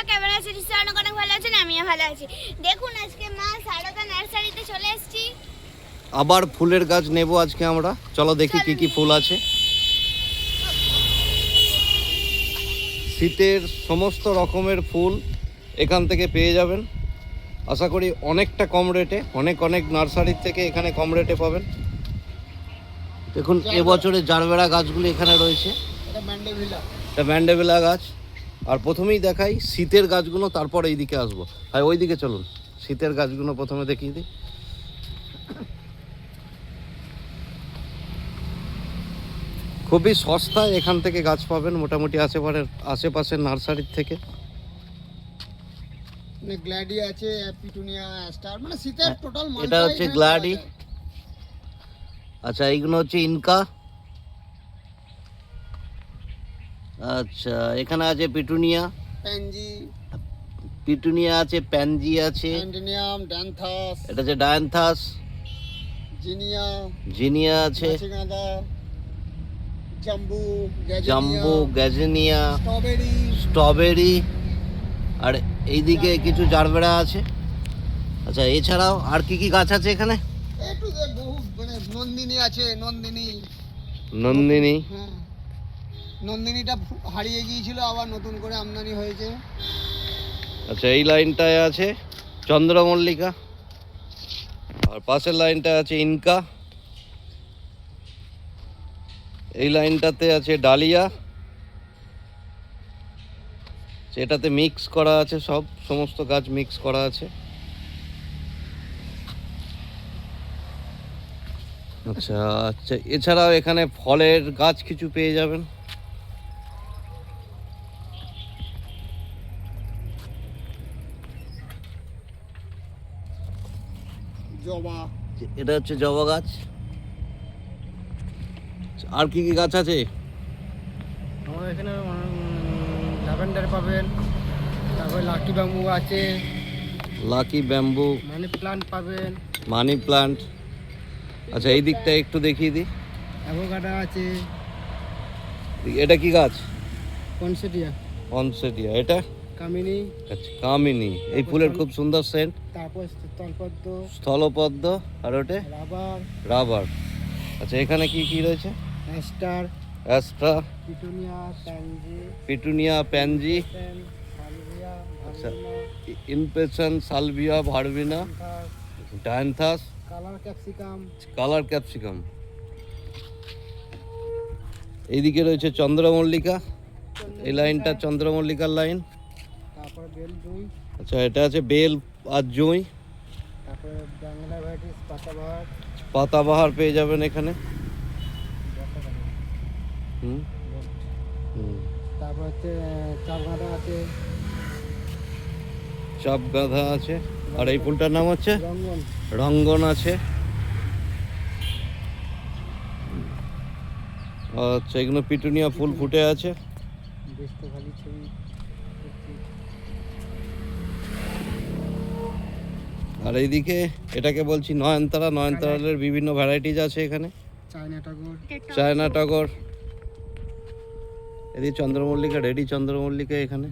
বন্ধুরা কেমন আছে? নিশ্চয়ই অনেক অনেক ভালো আছেন আমিও ভালো আছি। দেখুন আজকে মা সারদা নার্সারিতে চলে এসেছি। আবার ফুলের গাছ নেব আজকে আমরা। চলো দেখি কি কি ফুল আছে। শীতের সমস্ত রকমের ফুল এখান থেকে পেয়ে যাবেন। আশা করি অনেকটা কম রেটে অনেক অনেক নার্সারির থেকে এখানে কম রেটে পাবেন। দেখুন এবছরে জারবেড়া গাছগুলি এখানে রয়েছে। এটা ম্যান্ডেভিলা গাছ। আর প্রথমেই দেখাই শীতের গাছগুলো তারপর এইদিকে আসব। হ্যাঁ ওই দিকে চলুন। শীতের গাছগুলো প্রথমে দেখিয়ে দিই। খুবই সস্তায় এখান থেকে গাছ পাবেন মোটামুটি আশেপাশের আশেপাশের নার্সারির থেকে। মানে গ্ল্যাডি আছে পিটুনিয়া স্টার মানে শীতের টোটাল এটা হচ্ছে গ্লাডি আচ্ছা এইগুলো হচ্ছে ইনকা। আচ্ছা এখানে আছে পিটুনিয়া। প্যানজি। পিটুনিয়া আছে প্যানজি আছে। Adenium dianthus. এটা হচ্ছে ডায়ান্থাস। জিনিয়া। জিনিয়া আছে। জাম্বু জাম্বু গ্যাজেনিয়া। স্ট্রবেরি। স্ট্রবেরি। আর এইদিকে কিছু জারবেরা আছে। আচ্ছা এছাড়াও আর কি কি গাছ আছে এখানে? একটু যে বহু মানে নন্দিনী আছে নন্দিনী। নন্দিনী। হ্যাঁ। নন্দিনীটা হারিয়ে গিয়েছিল, আবার নতুন করে আমদানি হয়েছে। আচ্ছা এই লাইনটায় আছে চন্দ্রমল্লিকা, আর পাশের লাইনটা আছে ইনকা। এই লাইনটাতে আছে ডালিয়া। সেটাতে মিক্স করা আছে সব, সমস্ত গাছ মিক্স করা আছে। আচ্ছা আচ্ছা এছাড়াও এখানে ফলের গাছ কিছু পেয়ে যাবেন। জবা। এটা হচ্ছে জবা গাছ। আর কি কি গাছ আছে? আমাদের এখানে ল্যাভেন্ডার পাবেন তারপরে লাকি ব্যাম্বু আছে। Lucky bamboo. মানি প্লান্ট পাবেন। Money plant. আচ্ছা এই দিকটা একটু দেখিয়ে দিই। অ্যাভোকাডো আছে। এটা কি গাছ? কনসেটিয়া অনসেটিয়া এটা? কামিনী। আচ্ছা কামিনী। এই ফুলের খুব সুন্দর সেন্ট তারপর তলপদ্ম স্থলপদ্ম। আর ওটা? রাবার। রাবার। আচ্ছা এখানে কি কি রয়েছে? Aster. Aster. Petunia pansy. Petunia pansy. আচ্ছা impatiens salvia verbena dianthus. Colour capsicum. Colour capsicum. এইদিকে রয়েছে চন্দ্রমল্লিকা। এই লাইনটা চন্দ্রমল্লিকার লাইন। তারপরে বেল আচ্ছা এটা আছে বেল আর জুঁই। তারপরে বাংলা ভ্যারাইটিস পাতাবাহার। পাতাবাহার পেয়ে যাবেন এখানে। হুম। তারপর হচ্ছে চাপ গাঁদা আছে। চাপ গাঁধা আছে। আর এই ফুলটার নাম হচ্ছে? রঙ্গন। রঙ্গন আছে। আচ্ছা এগুলো পিটুনিয়া ফুল ফুটে আছে। খালি ছবি। আর এইদিকে এটাকে বলছি নয়নতারা নয়নতারালের বিভিন্ন ভ্যারাইটিজ আছে এখানে। চায়না টগর। এদিকে চন্দ্রমল্লিকা রেডি চন্দ্রমল্লিকা এখানে।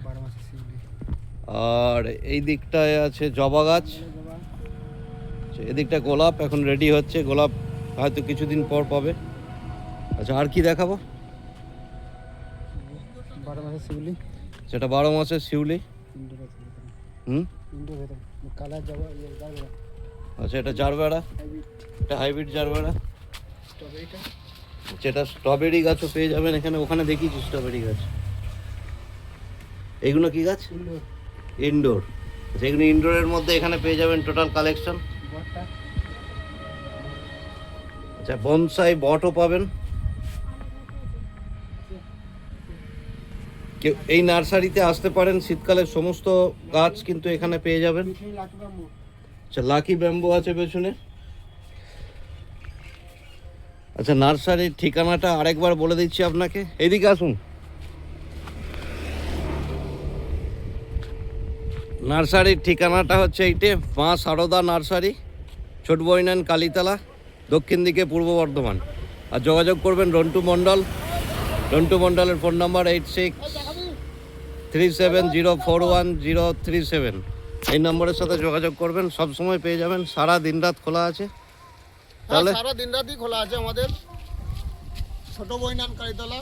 আর এই দিকটায় আছে জবা গাছ। এদিকটা গোলাপ এখন রেডি হচ্ছে। গোলাপ হয়তো কিছুদিন পর পাবে। আচ্ছা আর কি দেখাবো? বারো মাসের শিউলি। সেটা বারো মাসের শিউলি। হুম? ইয়ে আচ্ছা এটা জারবেড়া? এটা হাইব্রিড জারবেড়া? যেটা স্ট্রবেরি গাছও পেয়ে যাবেন এখানে। ওখানে দেখিয়েছি স্ট্রবেরি গাছ। এগুলো কি গাছ? ইনডোর। যেগুলো ইনডোরের মধ্যে এখানে পেয়ে যাবেন টোটাল কালেকশন। আচ্ছা বনসাই বটও পাবেন। কেউ এই নার্সারিতে আসতে পারেন শীতকালে সমস্ত গাছ কিন্তু এখানে পেয়ে যাবেন। আচ্ছা লাকি ব্যাম্বু আছে পেছনে। আচ্ছা নার্সারির ঠিকানাটা আরেকবার বলে দিচ্ছি আপনাকে। এদিকে আসুন। নার্সারির ঠিকানাটা হচ্ছে এইটে, মা সারদা নার্সারি ছোট বইনান কালীতলা, দক্ষিণ দিকে পূর্ব বর্ধমান। আর যোগাযোগ করবেন রন্টু মণ্ডল। রন্টু মণ্ডলের phone number eight six three seven zero four one zero three seven. এই নম্বরের সাথে যোগাযোগ করবেন সব সময় পেয়ে যাবেন। সারা দিন রাত খোলা আছে। হ্যাঁ, তাহলে সারা দিন রাতই খোলা আছে আমাদের। ছোট বইনান কালীতলা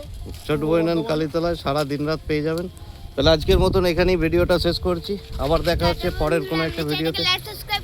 ছোট বইনান কালীতলায় সারা দিন রাত পেয়ে যাবেন। তাহলে আজকের মতন এখানেই ভিডিওটা শেষ করছি। আবার দেখা হচ্ছে পরের কোনো একটা ভিডিওতে। Like subscribe